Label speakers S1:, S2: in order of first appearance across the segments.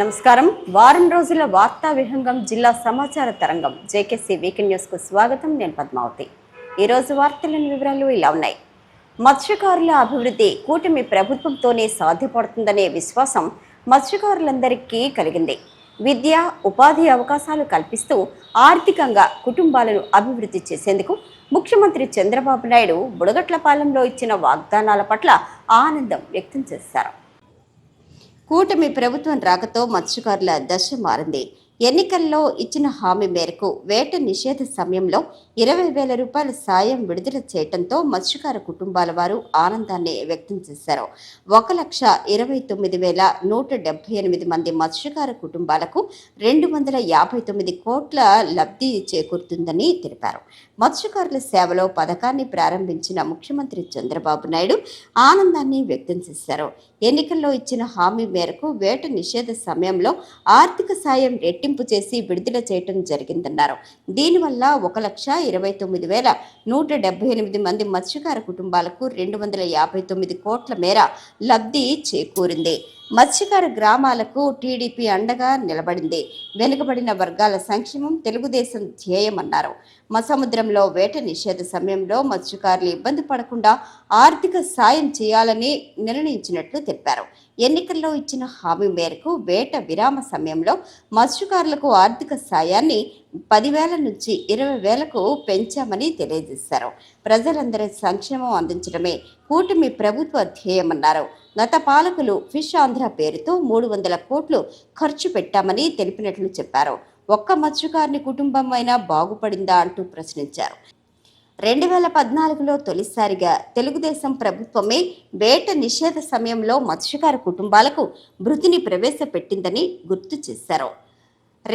S1: నమస్కారం వారం రోజుల వార్తా విహంగం జిల్లా సమాచార తరంగం జేకేసీ వీకెండ్ కు స్వాగతం నేను పద్మావతి ఈరోజు వార్తలను వివరాలు ఇలా ఉన్నాయి మత్స్యకారుల అభివృద్ధి కూటమి ప్రభుత్వంతోనే సాధ్యపడుతుందనే విశ్వాసం మత్స్యకారులందరికీ కలిగింది విద్య ఉపాధి అవకాశాలు కల్పిస్తూ ఆర్థికంగా కుటుంబాలను అభివృద్ధి చేసేందుకు ముఖ్యమంత్రి చంద్రబాబు నాయుడు బుడగట్లపాలెంలో ఇచ్చిన వాగ్దానాల పట్ల ఆనందం వ్యక్తం చేశారు కూటమి ప్రభుత్వం రాకతో మత్స్యకారుల దశ మారింది ఎన్నికల్లో ఇచ్చిన హామీ మేరకు వేట నిషేధ సమయంలో ఇరవై వేల రూపాయల సాయం విడుదల చేయడంతో మత్స్యకార కుటుంబాల వారు ఆనందాన్ని వ్యక్తం చేశారు ఒక లక్ష ఇరవై తొమ్మిది వేల నూట డెబ్బై ఎనిమిది మంది మత్స్యకార కుటుంబాలకు రెండు వందల యాభై తొమ్మిది కోట్ల లబ్ధి చేకూరుతుందని తెలిపారు మత్స్యకారుల సేవలో పథకాన్ని ప్రారంభించిన ముఖ్యమంత్రి చంద్రబాబు నాయుడు ఆనందాన్ని వ్యక్తం చేశారు ఎన్నికల్లో ఇచ్చిన హామీ మేరకు వేట నిషేధ సమయంలో ఆర్థిక సాయం రెట్టింపు చేసి విడుదల చేయటం జరిగిందన్నారు దీనివల్ల ఒక లక్ష ఇరవై తొమ్మిది వేల నూట డెబ్బై ఎనిమిది మంది మత్స్యకార కుటుంబాలకు రెండు వందల యాభై తొమ్మిది కోట్ల మేర లబ్ధి చేకూరింది మత్స్యకారు గ్రామాలకు టీడీపీ అండగా నిలబడింది వెనుకబడిన వర్గాల సంక్షేమం తెలుగుదేశం ధ్యేయమన్నారు మసముద్రంలో వేట నిషేధ సమయంలో మత్స్యకారులు ఇబ్బంది పడకుండా ఆర్థిక సాయం చేయాలని నిర్ణయించినట్లు తెలిపారు ఎన్నికల్లో ఇచ్చిన హామీ మేరకు వేట విరామ సమయంలో మత్స్యకారులకు ఆర్థిక సాయాన్ని పదివేల నుంచి ఇరవై వేలకు పెంచామని తెలియజేశారు ప్రజలందరి సంక్షేమం అందించడమే కూటమి ప్రభుత్వ ధ్యేయమన్నారు గత పాలకులు ఫిష్ ఆంధ్ర పేరుతో మూడు వందల కోట్లు ఖర్చు పెట్టామని తెలిపినట్లు చెప్పారు ఒక్క మత్స్యకారుని కుటుంబం అయినా బాగుపడిందా అంటూ ప్రశ్నించారు రెండు వేల పద్నాలుగులో తొలిసారిగా తెలుగుదేశం ప్రభుత్వమే వేట నిషేధ సమయంలో మత్స్యకార కుటుంబాలకు మృతిని ప్రవేశపెట్టిందని గుర్తు చేశారు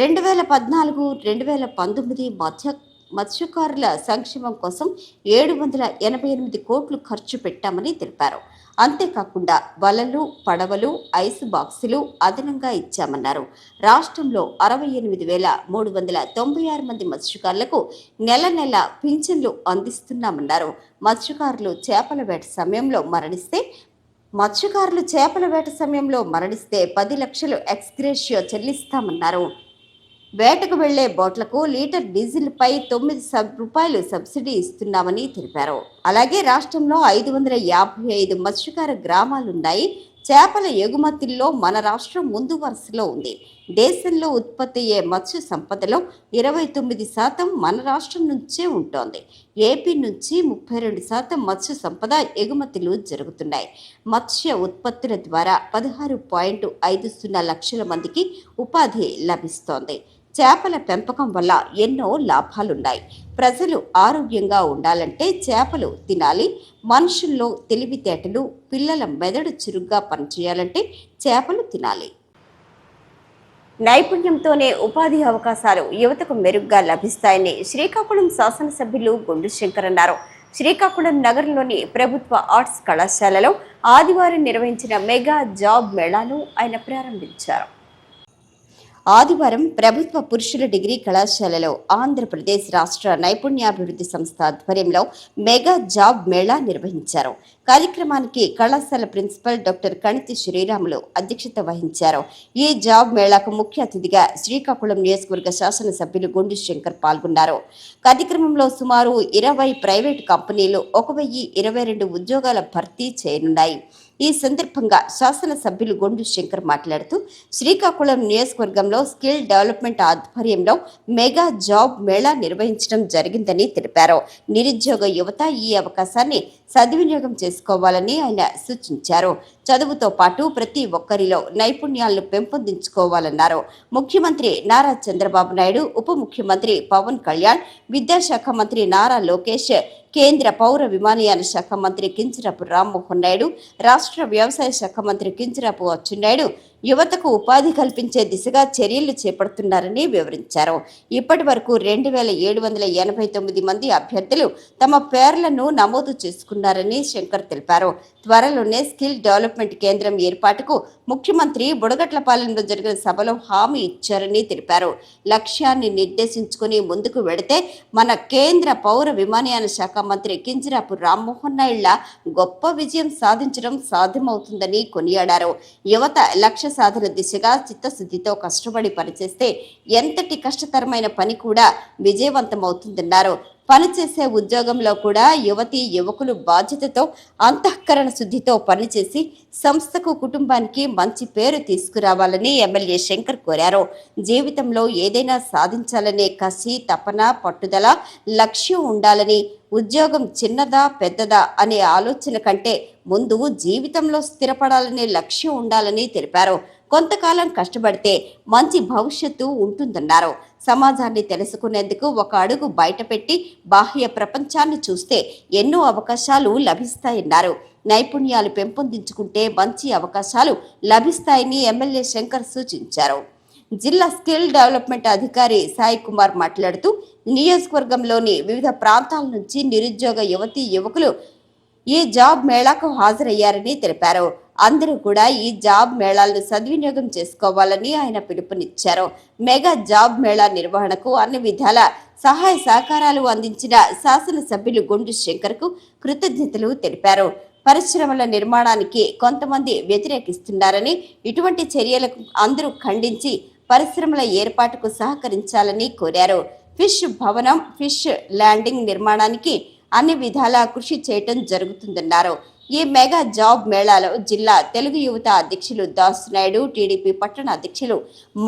S1: రెండు వేల పద్నాలుగు రెండు వేల పంతొమ్మిది మధ్య మత్స్యకారుల సంక్షేమం కోసం ఏడు వందల ఎనభై ఎనిమిది కోట్లు ఖర్చు పెట్టామని తెలిపారు అంతేకాకుండా వలలు పడవలు ఐస్ బాక్సులు అదనంగా ఇచ్చామన్నారు రాష్ట్రంలో అరవై ఎనిమిది వేల మూడు వందల తొంభై ఆరు మంది మత్స్యకారులకు నెల నెల పింఛన్లు అందిస్తున్నామన్నారు మత్స్యకారులు చేపల వేట సమయంలో మరణిస్తే మత్స్యకారులు చేపల వేట సమయంలో మరణిస్తే పది లక్షలు ఎక్స్గ్రేషియో చెల్లిస్తామన్నారు వేటకు వెళ్లే బోట్లకు లీటర్ డీజిల్పై తొమ్మిది సబ్ రూపాయలు సబ్సిడీ ఇస్తున్నామని తెలిపారు అలాగే రాష్ట్రంలో ఐదు వందల యాభై ఐదు మత్స్యకార గ్రామాలున్నాయి చేపల ఎగుమతుల్లో మన రాష్ట్రం ముందు వరుసలో ఉంది దేశంలో ఉత్పత్తి అయ్యే మత్స్య సంపదలో ఇరవై తొమ్మిది శాతం మన రాష్ట్రం నుంచే ఉంటోంది ఏపీ నుంచి ముప్పై రెండు శాతం మత్స్య సంపద ఎగుమతులు జరుగుతున్నాయి మత్స్య ఉత్పత్తుల ద్వారా పదహారు పాయింట్ ఐదు సున్నా లక్షల మందికి ఉపాధి లభిస్తోంది చేపల పెంపకం వల్ల ఎన్నో లాభాలున్నాయి ప్రజలు ఆరోగ్యంగా ఉండాలంటే చేపలు తినాలి మనుషుల్లో తెలివితేటలు పిల్లల మెదడు చురుగ్గా పనిచేయాలంటే చేపలు తినాలి నైపుణ్యంతోనే ఉపాధి అవకాశాలు యువతకు మెరుగ్గా లభిస్తాయని శ్రీకాకుళం శాసనసభ్యులు గుండు శంకర్ అన్నారు శ్రీకాకుళం నగరంలోని ప్రభుత్వ ఆర్ట్స్ కళాశాలలో ఆదివారం నిర్వహించిన మెగా జాబ్ మేళాను ఆయన ప్రారంభించారు ఆదివారం ప్రభుత్వ పురుషుల డిగ్రీ కళాశాలలో ఆంధ్రప్రదేశ్ రాష్ట్ర నైపుణ్యాభివృద్ధి సంస్థ ఆధ్వర్యంలో మెగా జాబ్ మేళా నిర్వహించారు కార్యక్రమానికి కళాశాల ప్రిన్సిపల్ డాక్టర్ కణితి శ్రీరాములు అధ్యక్షత వహించారు ఈ జాబ్ మేళాకు ముఖ్య అతిథిగా శ్రీకాకుళం నియోజకవర్గ శాసనసభ్యులు గుండు శంకర్ పాల్గొన్నారు కార్యక్రమంలో సుమారు ఇరవై ప్రైవేటు కంపెనీలు ఒక వెయ్యి ఇరవై రెండు ఉద్యోగాల భర్తీ చేయనున్నాయి ఈ సందర్భంగా శాసనసభ్యులు గొండు శంకర్ మాట్లాడుతూ శ్రీకాకుళం నియోజకవర్గంలో స్కిల్ డెవలప్మెంట్ ఆధ్వర్యంలో మెగా జాబ్ మేళా నిర్వహించడం జరిగిందని తెలిపారు నిరుద్యోగ యువత ఈ అవకాశాన్ని సద్వినియోగం చేసుకోవాలని ఆయన సూచించారు చదువుతో పాటు ప్రతి ఒక్కరిలో నైపుణ్యాలను పెంపొందించుకోవాలన్నారు ముఖ్యమంత్రి నారా చంద్రబాబు నాయుడు ఉప ముఖ్యమంత్రి పవన్ కళ్యాణ్ విద్యాశాఖ మంత్రి నారా లోకేష్ కేంద్ర పౌర విమానయాన శాఖ మంత్రి కించరపు రామ్మోహన్ నాయుడు రాష్ట్ర వ్యవసాయ శాఖ మంత్రి కించరపు అచ్చెన్నాయుడు యువతకు ఉపాధి కల్పించే దిశగా చర్యలు చేపడుతున్నారని వివరించారు ఇప్పటి వరకు రెండు వేల ఏడు వందల ఎనభై తొమ్మిది మంది అభ్యర్థులు తమ పేర్లను నమోదు చేసుకున్నారని శంకర్ తెలిపారు త్వరలోనే స్కిల్ డెవలప్మెంట్ కేంద్రం ఏర్పాటుకు ముఖ్యమంత్రి బుడగట్లపాలెంలో జరిగిన సభలో హామీ ఇచ్చారని తెలిపారు లక్ష్యాన్ని నిర్దేశించుకుని ముందుకు వెడితే మన కేంద్ర పౌర విమానయాన శాఖ మంత్రి కింజరాపు రామ్మోహన్ నాయుళ్ల గొప్ప విజయం సాధించడం సాధ్యమవుతుందని కొనియాడారు యువత లక్ష్య సాధన దిశగా చిత్తశుద్ధితో కష్టపడి పనిచేస్తే ఎంతటి కష్టతరమైన పని కూడా విజయవంతమవుతుందన్నారు పనిచేసే ఉద్యోగంలో కూడా యువతి యువకులు బాధ్యతతో అంతఃకరణ శుద్ధితో పనిచేసి సంస్థకు కుటుంబానికి మంచి పేరు తీసుకురావాలని ఎమ్మెల్యే శంకర్ కోరారు జీవితంలో ఏదైనా సాధించాలనే కసి తపన పట్టుదల లక్ష్యం ఉండాలని ఉద్యోగం చిన్నదా పెద్దదా అనే ఆలోచన కంటే ముందు జీవితంలో స్థిరపడాలనే లక్ష్యం ఉండాలని తెలిపారు కొంతకాలం కష్టపడితే మంచి భవిష్యత్తు ఉంటుందన్నారు సమాజాన్ని తెలుసుకునేందుకు ఒక అడుగు బయటపెట్టి బాహ్య ప్రపంచాన్ని చూస్తే ఎన్నో అవకాశాలు లభిస్తాయన్నారు నైపుణ్యాలు పెంపొందించుకుంటే మంచి అవకాశాలు లభిస్తాయని ఎమ్మెల్యే శంకర్ సూచించారు జిల్లా స్కిల్ డెవలప్మెంట్ అధికారి సాయి కుమార్ మాట్లాడుతూ నియోజకవర్గంలోని వివిధ ప్రాంతాల నుంచి నిరుద్యోగ యువతీ యువకులు ఈ జాబ్ మేళాకు హాజరయ్యారని తెలిపారు అందరూ కూడా ఈ జాబ్ మేళాలను సద్వినియోగం చేసుకోవాలని ఆయన పిలుపునిచ్చారు మెగా జాబ్ మేళా నిర్వహణకు అన్ని విధాల సహాయ సహకారాలు అందించిన శాసనసభ్యులు గుండు శంకర్కు కృతజ్ఞతలు తెలిపారు పరిశ్రమల నిర్మాణానికి కొంతమంది వ్యతిరేకిస్తున్నారని ఇటువంటి చర్యలకు అందరూ ఖండించి పరిశ్రమల ఏర్పాటుకు సహకరించాలని కోరారు ఫిష్ భవనం ఫిష్ ల్యాండింగ్ నిర్మాణానికి అన్ని విధాలా కృషి చేయటం జరుగుతుందన్నారు ఈ మెగా జాబ్ మేళాలో జిల్లా తెలుగు యువత అధ్యక్షులు దాస్ నాయుడు టీడీపీ పట్టణ అధ్యక్షులు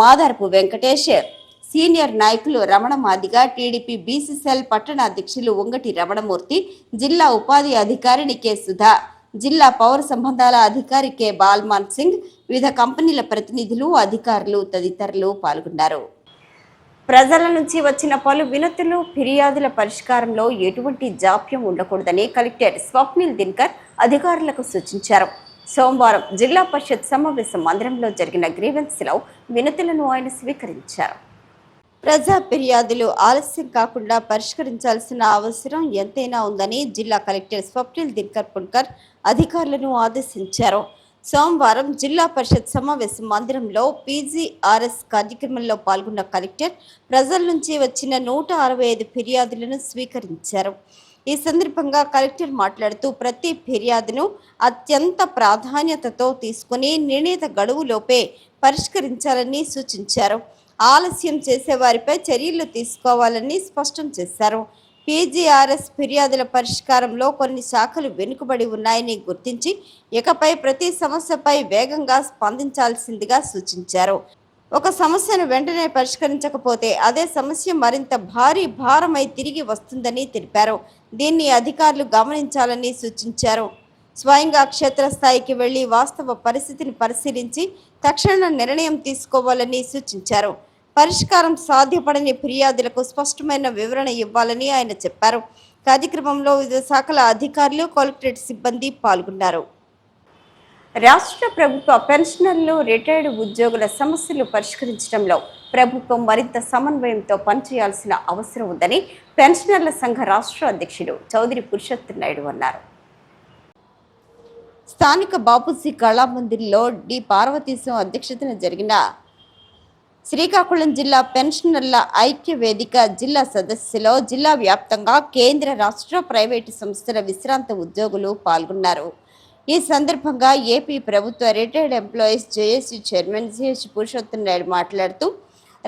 S1: మాదార్పు వెంకటేష్ సీనియర్ నాయకులు రమణ మాదిగ టీడీపీ బీసీసీఎల్ పట్టణ అధ్యక్షులు ఉంగటి రమణమూర్తి జిల్లా ఉపాధి అధికారిని కె సుధా జిల్లా పౌర సంబంధాల అధికారి కె బాల్మాన్ సింగ్ వివిధ కంపెనీల ప్రతినిధులు అధికారులు తదితరులు పాల్గొన్నారు ప్రజల నుంచి వచ్చిన పలు వినతులు ఫిర్యాదుల పరిష్కారంలో ఎటువంటి జాప్యం ఉండకూడదని కలెక్టర్ స్వప్నిల్ దిన్కర్ అధికారులకు సూచించారు సోమవారం జిల్లా పరిషత్ సమావేశ మందిరంలో జరిగిన గ్రీవెన్స్లో వినతులను ఆయన స్వీకరించారు ప్రజా ఫిర్యాదులు ఆలస్యం కాకుండా పరిష్కరించాల్సిన అవసరం ఎంతైనా ఉందని జిల్లా కలెక్టర్ స్వప్నిల్ దిన్కర్ పున్కర్ అధికారులను ఆదేశించారు సోమవారం జిల్లా పరిషత్ సమావేశ మందిరంలో పీజీఆర్ఎస్ కార్యక్రమంలో పాల్గొన్న కలెక్టర్ ప్రజల నుంచి వచ్చిన నూట అరవై ఐదు ఫిర్యాదులను స్వీకరించారు ఈ సందర్భంగా కలెక్టర్ మాట్లాడుతూ ప్రతి ఫిర్యాదును అత్యంత ప్రాధాన్యతతో తీసుకుని నిర్ణీత గడువులోపే పరిష్కరించాలని సూచించారు ఆలస్యం చేసేవారిపై చర్యలు తీసుకోవాలని స్పష్టం చేశారు పీజీఆర్ఎస్ ఫిర్యాదుల పరిష్కారంలో కొన్ని శాఖలు వెనుకబడి ఉన్నాయని గుర్తించి ఇకపై ప్రతి సమస్యపై వేగంగా స్పందించాల్సిందిగా సూచించారు ఒక సమస్యను వెంటనే పరిష్కరించకపోతే అదే సమస్య మరింత భారీ భారమై తిరిగి వస్తుందని తెలిపారు దీన్ని అధికారులు గమనించాలని సూచించారు స్వయంగా క్షేత్రస్థాయికి వెళ్లి వాస్తవ పరిస్థితిని పరిశీలించి తక్షణ నిర్ణయం తీసుకోవాలని సూచించారు పరిష్కారం సాధ్యపడని ఫిర్యాదులకు స్పష్టమైన వివరణ ఇవ్వాలని ఆయన చెప్పారు కార్యక్రమంలో వివిధ శాఖల అధికారులు కలెక్టరేట్ సిబ్బంది పాల్గొన్నారు రాష్ట్ర ప్రభుత్వ పెన్షనర్లు రిటైర్డ్ ఉద్యోగుల సమస్యలు పరిష్కరించడంలో ప్రభుత్వం మరింత సమన్వయంతో పనిచేయాల్సిన అవసరం ఉందని పెన్షనర్ల సంఘ రాష్ట్ర అధ్యక్షుడు చౌదరి పురుషోత్తం నాయుడు అన్నారు స్థానిక బాపూజీ కళామందిర్లో డి పార్వతీశం అధ్యక్షతన జరిగిన శ్రీకాకుళం జిల్లా పెన్షనర్ల ఐక్య వేదిక జిల్లా సదస్సులో జిల్లా వ్యాప్తంగా కేంద్ర రాష్ట్ర ప్రైవేటు సంస్థల విశ్రాంత ఉద్యోగులు పాల్గొన్నారు ఈ సందర్భంగా ఏపీ ప్రభుత్వ retired employees JAC chairman GH Purushottam Naidu మాట్లాడుతూ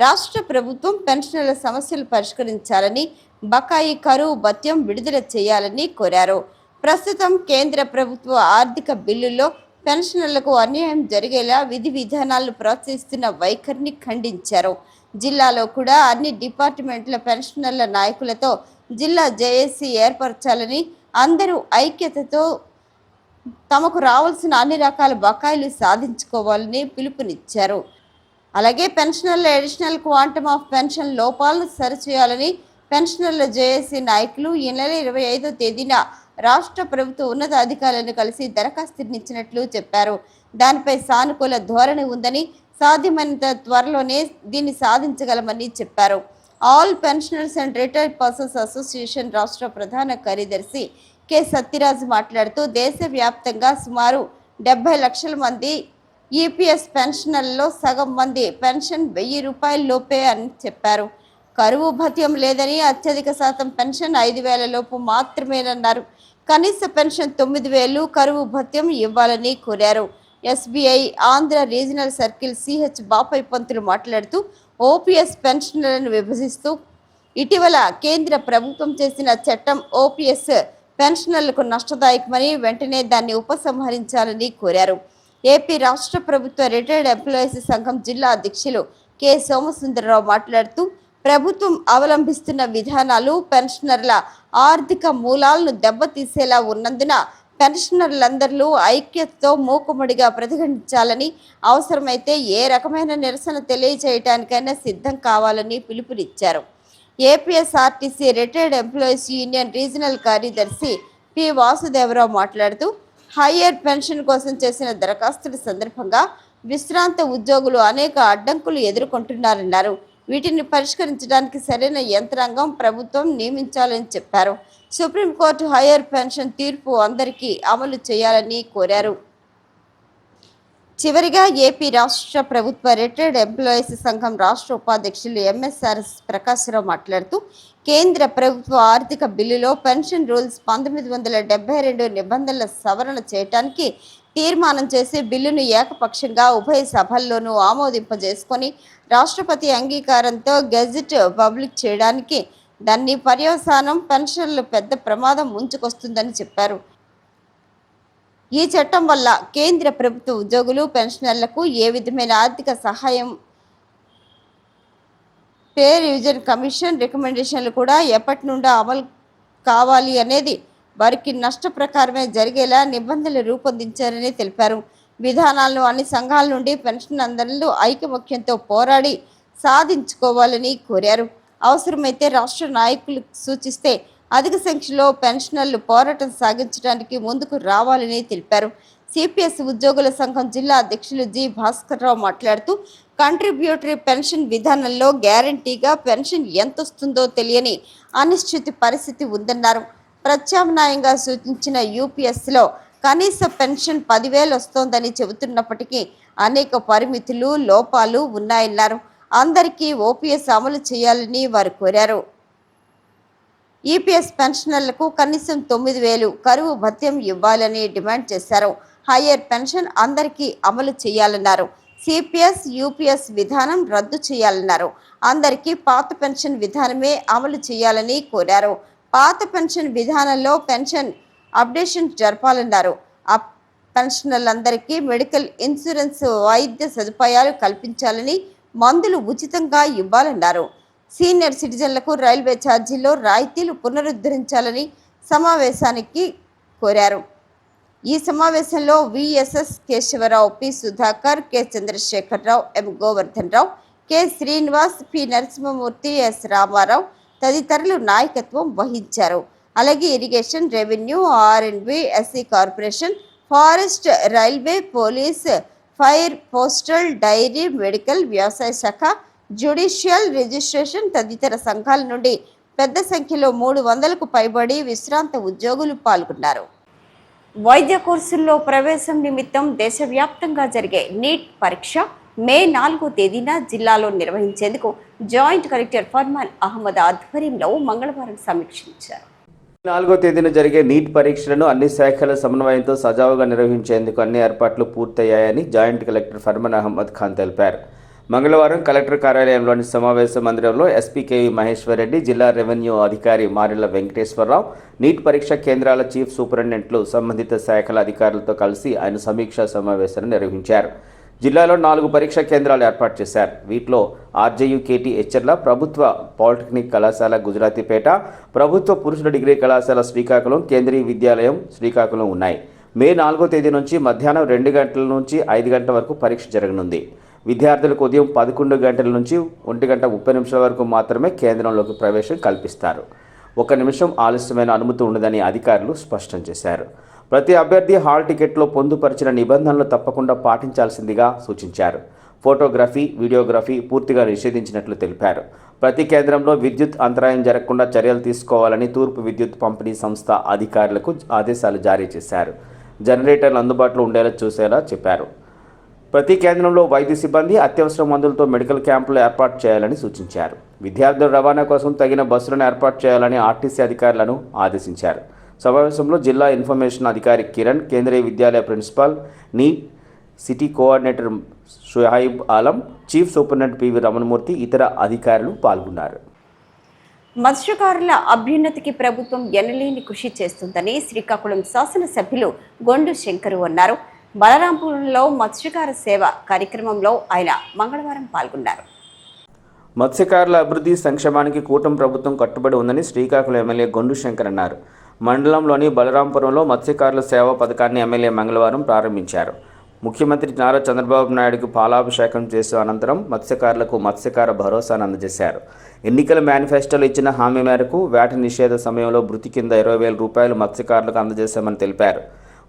S1: రాష్ట్ర ప్రభుత్వం పెన్షనర్ల సమస్యలు పరిష్కరించాలని బకాయి కరువు భత్యం విడుదల చేయాలని కోరారు ప్రస్తుతం కేంద్ర ప్రభుత్వ ఆర్థిక బిల్లులో పెన్షనర్లకు అన్యాయం జరిగేలా విధి విధానాలు ప్రోత్సహిస్తున్న వైఖరిని ఖండించారు జిల్లాలో కూడా అన్ని డిపార్ట్మెంట్ల పెన్షనర్ల నాయకులతో జిల్లా జేఏసీ ఏర్పరచాలని అందరూ ఐక్యతతో తమకు రావాల్సిన అన్ని రకాల బకాయిలు సాధించుకోవాలని పిలుపునిచ్చారు అలాగే పెన్షనర్ల అడిషనల్ క్వాంటమ్ ఆఫ్ పెన్షన్ లోపాలను సరిచేయాలని పెన్షనర్ల జేఏసీ నాయకులు ఈ నెల ఇరవై ఐదో తేదీన రాష్ట్ర ప్రభుత్వ ఉన్నతాధికారులను కలిసి దరఖాస్తునిచ్చినట్లు చెప్పారు దానిపై సానుకూల ధోరణి ఉందని సాధ్యమైనంత త్వరలోనే దీన్ని సాధించగలమని చెప్పారు all pensioners and retired persons association రాష్ట్ర ప్రధాన కార్యదర్శి కె సత్యరాజ్ మాట్లాడుతూ దేశవ్యాప్తంగా సుమారు డెబ్బై లక్షల మంది ఈపీఎస్ పెన్షనర్లలో సగం మంది పెన్షన్ వెయ్యి రూపాయల లోపే అని చెప్పారు కరువు భత్యం లేదని అత్యధిక శాతం పెన్షన్ ఐదు వేలలోపు మాత్రమేనన్నారు కనీస పెన్షన్ తొమ్మిది వేలు కరువు భత్యం ఇవ్వాలని కోరారు SBI Andhra regional circle CH Bapai Pantulu మాట్లాడుతూ ఓపీఎస్ పెన్షన్లను విభజిస్తూ ఇటీవల కేంద్ర ప్రభుత్వం చేసిన చట్టం ఓపీఎస్ పెన్షనర్లకు నష్టదాయకమని వెంటనే దాన్ని ఉపసంహరించాలని కోరారు ఏపీ రాష్ట్ర ప్రభుత్వ రిటైర్డ్ ఎంప్లాయీస్ సంఘం జిల్లా అధ్యక్షులు కె సోమసుందరరావు మాట్లాడుతూ ప్రభుత్వం అవలంబిస్తున్న విధానాలు పెన్షనర్ల ఆర్థిక మూలాలను దెబ్బతీసేలా ఉన్నందున పెన్షనర్లందరూ ఐక్యతతో మూకుముడిగా ప్రతిఘటించాలని అవసరమైతే ఏ రకమైన నిరసన తెలియజేయడానికైనా సిద్ధం కావాలని పిలుపునిచ్చారు APSRTC retired employees union regional కార్యదర్శి పి వాసుదేవరావు మాట్లాడుతూ హయ్యర్ పెన్షన్ కోసం చేసిన దరఖాస్తుల సందర్భంగా విశ్రాంత ఉద్యోగులు అనేక అడ్డంకులు ఎదుర్కొంటున్నారన్నారు వీటిని పరిష్కరించడానికి సరైన యంత్రాంగం ప్రభుత్వం నియమించాలని చెప్పారు సుప్రీంకోర్టు హయ్యర్ పెన్షన్ తీర్పు అందరికీ అమలు చేయాలని కోరారు చివరిగా ఏపీ రాష్ట్ర ప్రభుత్వ రిటైర్డ్ ఎంప్లాయీస్ సంఘం రాష్ట్ర ఉపాధ్యక్షులు ఎంఎస్ఆర్ ప్రకాశ్రావు మాట్లాడుతూ కేంద్ర ప్రభుత్వ ఆర్థిక బిల్లులో పెన్షన్ రూల్స్ పంతొమ్మిది వందల డెబ్బై రెండు నిబంధనల సవరణ చేయడానికి తీర్మానం చేసి బిల్లును ఏకపక్షంగా ఉభయ సభల్లోనూ ఆమోదింపజేసుకొని రాష్ట్రపతి అంగీకారంతో గెజిట్ పబ్లిక్ చేయడానికి దాన్ని పర్యవసానం పెన్షన్లు పెద్ద ప్రమాదం ముంచుకొస్తుందని చెప్పారు ఈ చట్టం వల్ల కేంద్ర ప్రభుత్వ ఉద్యోగులు పెన్షనర్లకు ఏ విధమైన ఆర్థిక సహాయం పే రివిజన్ కమిషన్ రికమెండేషన్లు కూడా ఎప్పటి నుండి అమలు కావాలి అనేది వారికి నష్ట ప్రకారమే జరిగేలా నిబంధనలు రూపొందించారని తెలిపారు విధానాలను అన్ని సంఘాల నుండి పెన్షన్ అందరిలో ఐకమత్యంతో పోరాడి సాధించుకోవాలని కోరారు అవసరమైతే రాష్ట్ర నాయకులు సూచిస్తే అధిక సంఖ్యలో పెన్షనర్లు పోరాటం సాగించడానికి ముందుకు రావాలని తెలిపారు సిపిఎస్ ఉద్యోగుల సంఘం జిల్లా అధ్యక్షులు జి భాస్కర్రావు మాట్లాడుతూ కంట్రిబ్యూటరీ పెన్షన్ విధానంలో గ్యారంటీగా పెన్షన్ ఎంత వస్తుందో తెలియని అనిశ్చిత పరిస్థితి ఉందన్నారు ప్రత్యామ్నాయంగా సూచించిన యూపీఎస్లో కనీస పెన్షన్ పదివేలు వస్తోందని చెబుతున్నప్పటికీ అనేక పరిమితులు లోపాలు ఉన్నాయన్నారు అందరికీ ఓపీఎస్ అమలు చేయాలని వారు కోరారు ఈపీఎస్ పెన్షనర్లకు కనీసం తొమ్మిది వేలు కరువు భత్యం ఇవ్వాలని డిమాండ్ చేశారు హయ్యర్ పెన్షన్ అందరికీ అమలు చేయాలన్నారు సిపిఎస్ యూపీఎస్ విధానం రద్దు చేయాలన్నారు అందరికీ పాత పెన్షన్ విధానమే అమలు చేయాలని కోరారు పాత పెన్షన్ విధానంలో పెన్షన్ అప్డేషన్ జరపాలన్నారు ఆ పెన్షనర్లందరికీ మెడికల్ ఇన్సూరెన్స్ వైద్య సదుపాయాలు కల్పించాలని మందులు ఉచితంగా ఇవ్వాలన్నారు సీనియర్ సిటిజన్లకు రైల్వే ఛార్జీల్లో రాయితీలు పునరుద్ధరించాలని సమావేశానికి కోరారు ఈ సమావేశంలో VSS Keshavarao P Sudhakar K Chandrasekhararao M Govardhan Rao K Srinivas P Narasimhamurthy S Ramarao తదితరులు నాయకత్వం వహించారు అలాగే irrigation revenue R and SC corporation forest railway police fire postal dairy medical వ్యవసాయ శాఖ జ్యుడిషియల్ రిజిస్ట్రేషన్ తదితర సంఘాల నుండి పెద్ద సంఖ్యలో మూడు వందలకు పైబడి విశ్రాంత ఉద్యోగులు పాల్గొన్నారు వైద్య కోర్సుల్లో ప్రవేశం నిమిత్తం దేశవ్యాప్తంగా జరిగే నీట్ పరీక్ష మే నాలుగో తేదీన జిల్లాలో నిర్వహించేందుకు జాయింట్ కలెక్టర్ ఫర్మాన్ అహ్మద్ ఆధ్వర్యంలో మంగళవారం సమీక్షించారు
S2: నాలుగో తేదీన జరిగే నీట్ పరీక్షలను అన్ని శాఖల సమన్వయంతో సజావుగా నిర్వహించేందుకు అన్ని ఏర్పాట్లు పూర్తయ్యాయని జాయింట్ కలెక్టర్ ఫర్మాన్ అహ్మద్ ఖాన్ తెలిపారు మంగళవారం కలెక్టర్ కార్యాలయంలోని సమావేశ మందిరంలో ఎస్పీకేవి మహేశ్వర్ రెడ్డి జిల్లా రెవెన్యూ అధికారి మారెళ్ల వెంకటేశ్వరరావు నీట్ పరీక్ష కేంద్రాల చీఫ్ సూపరింటెండెంట్లు సంబంధిత శాఖల అధికారులతో కలిసి ఆయన సమీక్షా సమావేశాన్ని నిర్వహించారు జిల్లాలో నాలుగు పరీక్షా కేంద్రాలు ఏర్పాటు చేశారు వీటిలో ఆర్జేయుకేటి హెచ్ఎర్ల ప్రభుత్వ పాలిటెక్నిక్ కళాశాల గుజరాతీపేట ప్రభుత్వ పురుషుల డిగ్రీ కళాశాల శ్రీకాకుళం కేంద్రీయ విద్యాలయం శ్రీకాకుళం ఉన్నాయి మే నాలుగో తేదీ నుంచి మధ్యాహ్నం రెండు గంటల నుంచి ఐదు గంటల వరకు పరీక్ష జరగనుంది విద్యార్థులకు ఉదయం పదకొండు గంటల నుంచి ఒంటి గంట ముప్పై నిమిషాల వరకు మాత్రమే కేంద్రంలోకి ప్రవేశం కల్పిస్తారు ఒక నిమిషం ఆలస్యమైన అనుమతి ఉండదని అధికారులు స్పష్టం చేశారు ప్రతి అభ్యర్థి హాల్ టికెట్లో పొందుపరిచిన నిబంధనలు తప్పకుండా పాటించాల్సిందిగా సూచించారు ఫోటోగ్రఫీ వీడియోగ్రఫీ పూర్తిగా నిషేధించినట్లు తెలిపారు ప్రతి కేంద్రంలో విద్యుత్ అంతరాయం జరగకుండా చర్యలు తీసుకోవాలని తూర్పు విద్యుత్ పంపిణీ సంస్థ అధికారులకు ఆదేశాలు జారీ చేశారు జనరేటర్లు అందుబాటులో ఉండేలా చూసేలా చెప్పారు ప్రతి కేంద్రంలో వైద్య సిబ్బంది అత్యవసర మందులతో మెడికల్ క్యాంపులు ఏర్పాటు చేయాలని సూచించారు విద్యార్థుల రవాణా కోసం తగిన బస్సులను ఏర్పాటు చేయాలని ఆర్టీసీ అధికారులను ఆదేశించారు సమావేశంలో జిల్లా ఇన్ఫర్మేషన్ అధికారి Kiran Kendriya Vidyalaya principal NEET city coordinator Shuhaib Alam chief superintendent PV Ramanamurthy ఇతర అధికారులు పాల్గొన్నారు
S1: మత్స్యకారుల అభ్యున్నతికి ప్రభుత్వం ఎనలేని కృషి చేస్తుందని శ్రీకాకుళం శాసనసభ్యులు గొండు శంకరు అన్నారు బలరాంపురంలో మత్స్యకార సేవ కార్యక్రమంలో ఆయన మంగళవారం పాల్గొన్నారు
S2: మత్స్యకారుల అభివృద్ధి సంక్షేమానికి కూటమి ప్రభుత్వం కట్టుబడి ఉందని శ్రీకాకుళం ఎమ్మెల్యే గొండు శంకర్ అన్నారు మండలంలోని బలరాంపురంలో మత్స్యకారుల సేవా పథకాన్ని ఎమ్మెల్యే మంగళవారం ప్రారంభించారు ముఖ్యమంత్రి నారా చంద్రబాబు నాయుడుకు పాలాభిషేకం చేసిన అనంతరం మత్స్యకారులకు మత్స్యకార భరోసాను అందజేశారు ఎన్నికల మేనిఫెస్టోలో ఇచ్చిన హామీ మేరకు వేట నిషేధ సమయంలో మృతి కింద ఇరవై వేల రూపాయలు మత్స్యకారులకు అందజేశామని తెలిపారు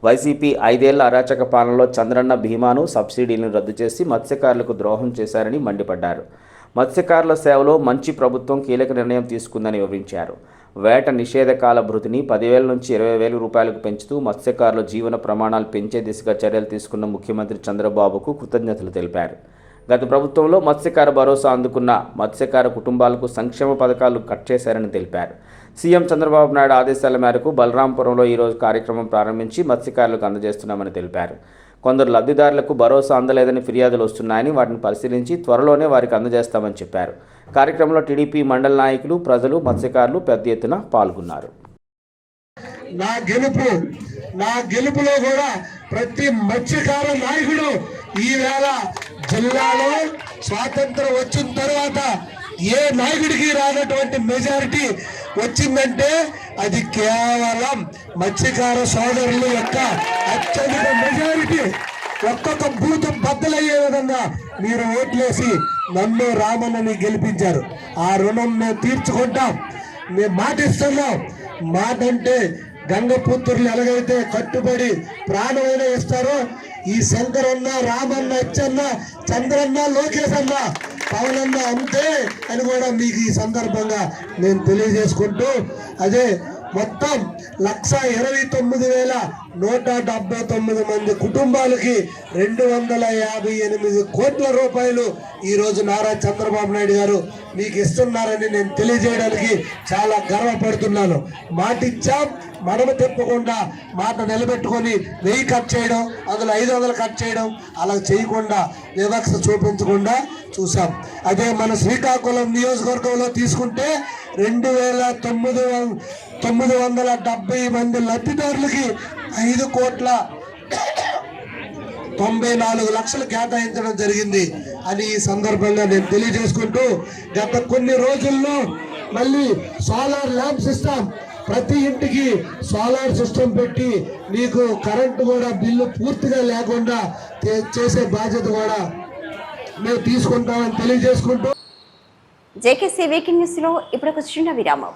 S2: వైసీపీ ఐదేళ్ల అరాచక పాలనలో చంద్రన్న భీమాను సబ్సిడీలను రద్దు చేసి మత్స్యకారులకు ద్రోహం చేశారని మండిపడ్డారు మత్స్యకారుల సేవలో మంచి ప్రభుత్వం కీలక నిర్ణయం తీసుకుందని వివరించారు వేట నిషేధకాల భృతిని పదివేల నుంచి ఇరవై వేల రూపాయలకు పెంచుతూ మత్స్యకారుల జీవన ప్రమాణాలు పెంచే దిశగా చర్యలు తీసుకున్న ముఖ్యమంత్రి చంద్రబాబుకు కృతజ్ఞతలు తెలిపారు గత ప్రభుత్వంలో మత్స్యకార భరోసా అందుకున్న మత్స్యకార కుటుంబాలకు సంక్షేమ పథకాలు కట్ చేశారని తెలిపారు సీఎం చంద్రబాబు నాయుడు ఆదేశాల మేరకు బలరాంపురంలో ఈరోజు కార్యక్రమం ప్రారంభించి మత్స్యకారులకు అందజేస్తున్నామని తెలిపారు కొందరు లబ్ధిదారులకు భరోసా అందలేదని ఫిర్యాదులు వస్తున్నాయని వాటిని పరిశీలించి త్వరలోనే వారికి అందజేస్తామని చెప్పారు కార్యక్రమంలో టీడీపీ మండల నాయకులు ప్రజలు మత్స్యకారులు పెద్ద ఎత్తున పాల్గొన్నారు
S3: నా గెలుపు నా గెలుపులో కూడా ప్రతి మత్స్యకార నాయకుడు ఈవేళ జిల్లాలో స్వాతంత్రం వచ్చిన తర్వాత ఏ నాయకుడికి రానటువంటి మెజారిటీ వచ్చిందంటే అది కేవలం మత్స్యకార సోదరుల యొక్క అత్యధిక మెజారిటీ ఒక్కొక్క బూత్ బద్దలయ్యే విధంగా మీరు ఓట్లేసి నన్ను రామన్నని గెలిపించారు ఆ రుణం మేము తీర్చుకుంటాం మేము మాటిస్తున్నాం మాట అంటే గంగపుత్రులు ఎలాగైతే కట్టుబడి ప్రాణమైన ఇస్తారో ఈ శంకరన్న రామన్న అచ్చన్న చంద్రన్న లోకేశన్న పవనన్న అంతే అని కూడా మీకు ఈ సందర్భంగా నేను తెలియజేసుకుంటూ అదే మొత్తం లక్ష ఇరవై తొమ్మిది వేల నూట డెబ్బై తొమ్మిది మంది కుటుంబాలకి రెండు వందల యాభై ఎనిమిది కోట్ల రూపాయలు ఈరోజు నారా చంద్రబాబు నాయుడు గారు మీకు ఇస్తున్నారని నేను తెలియజేయడానికి చాలా గర్వపడుతున్నాను మాటిచ్చాం మడమ తిప్పకుండా మాట నిలబెట్టుకొని వెయ్యి కట్ చేయడం అందులో ఐదు వందలు కట్ చేయడం అలా చేయకుండా వివక్ష చూపించకుండా చూసాం అదే మన శ్రీకాకుళం నియోజకవర్గంలో తీసుకుంటే రెండు వేల తొమ్మిది తొమ్మిది వందల డెబ్బై మంది లబ్ధిదారులకి ఐదు కోట్ల తొంభై నాలుగు లక్షలు కేటాయించడం జరిగింది అని ఈ సందర్భంగా నేను తెలియజేసుకుంటూ గత కొన్ని రోజుల్లో మళ్ళీ సోలార్ ల్యాంప్ సిస్టమ్ ప్రతి ఇంటికి సోలార్ సిస్టమ్ పెట్టి నీకు కరెంటు కూడా బిల్లు పూర్తిగా లేకుండా చేసే బాధ్యత కూడా మేము తీసుకుంటామని తెలియజేసుకుంటూ
S1: జేకేసీ వీకెండ్ న్యూస్ లో ఇప్పుడు ఒక చిన్న విరామం